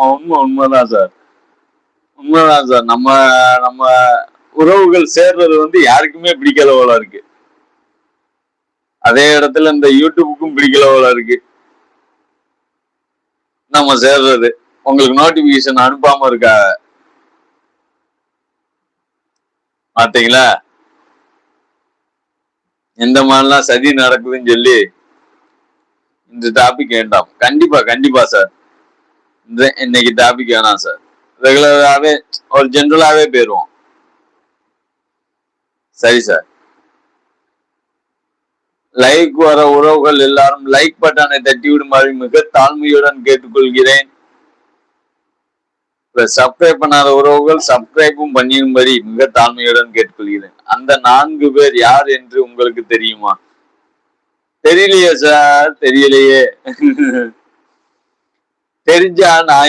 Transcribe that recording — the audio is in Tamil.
ஆமா உண்மை உண்மைதான் சார். உண்மைதான் சார். நம்ம நம்ம உறவுகள் சேர்றது வந்து யாருக்குமே பிடிக்கல போல இருக்கு. அதே இடத்துல இந்த யூடியூபுக்கும் பிடிக்கல போல இருக்கு. நம்ம சேர்றது. உங்களுக்கு நோட்டிபிகேஷன் அனுப்பாம இருக்கா? பாத்தீங்களா? எந்த மாதிரிலாம் சதி நடக்குதுன்னு சொல்லி இந்த டாபிக் வேண்டாம். கண்டிப்பா கண்டிப்பா சார். இன்னைக்கு டாபிக் வேணாம் சார் ரெகுலராகவே ஒரு ஜென்ரலாகவே போயிடுவோம் சரி சார் லைக் வர உறவுகள் எல்லாரும் லைக் பட்டனை தட்டி விடுமாறு மிக தாழ்மையுடன் கேட்டுக்கொள்கிறேன். சப்ஸ்கிரைப் பண்ணாத உறவுகள் சப்ஸ்கிரைபும் பண்ணிடும்படி மிக தாழ்மையுடன் கேட்டுக்கொள்கிறேன். அந்த நான்கு பேர் யார் என்று உங்களுக்கு தெரியுமா? தெரியலையே சார் தெரியலையே. தெரிஞ்சா நான்